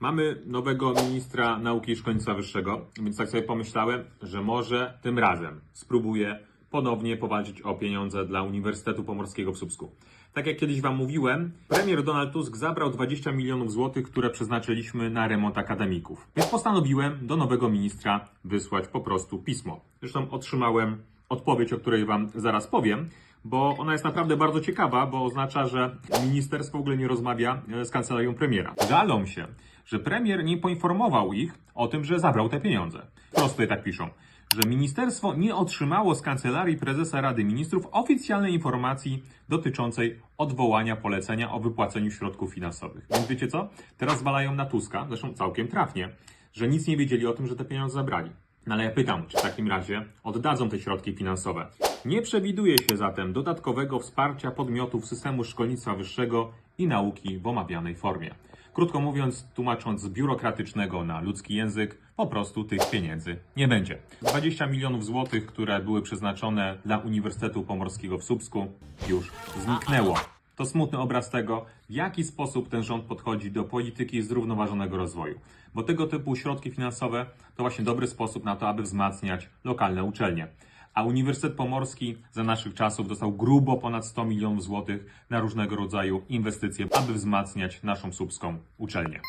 Mamy nowego ministra nauki i szkolnictwa wyższego, więc tak sobie pomyślałem, że może tym razem spróbuję ponownie powalczyć o pieniądze dla Uniwersytetu Pomorskiego w Słupsku. Tak jak kiedyś Wam mówiłem, premier Donald Tusk zabrał 20 milionów złotych, które przeznaczyliśmy na remont akademików. Więc postanowiłem do nowego ministra wysłać po prostu pismo. Zresztą otrzymałem odpowiedź, o której Wam zaraz powiem, bo ona jest naprawdę bardzo ciekawa, bo oznacza, że ministerstwo w ogóle nie rozmawia e, z kancelarią premiera. Żalą się, że premier nie poinformował ich o tym, że zabrał te pieniądze. Prosto tak piszą, że ministerstwo nie otrzymało z kancelarii prezesa Rady Ministrów oficjalnej informacji dotyczącej odwołania polecenia o wypłaceniu środków finansowych. Więc wiecie co? Teraz zwalają na Tuska, zresztą całkiem trafnie, że nic nie wiedzieli o tym, że te pieniądze zabrali. No ale ja pytam, czy w takim razie oddadzą te środki finansowe? Nie przewiduje się zatem dodatkowego wsparcia podmiotów systemu szkolnictwa wyższego i nauki w omawianej formie. Krótko mówiąc, tłumacząc z biurokratycznego na ludzki język, po prostu tych pieniędzy nie będzie. 20 milionów złotych, które były przeznaczone dla Uniwersytetu Pomorskiego w Słupsku, już zniknęło. To smutny obraz tego, w jaki sposób ten rząd podchodzi do polityki zrównoważonego rozwoju. Bo tego typu środki finansowe to właśnie dobry sposób na to, aby wzmacniać lokalne uczelnie. A Uniwersytet Pomorski za naszych czasów dostał grubo ponad 100 milionów złotych na różnego rodzaju inwestycje, aby wzmacniać naszą słupską uczelnię.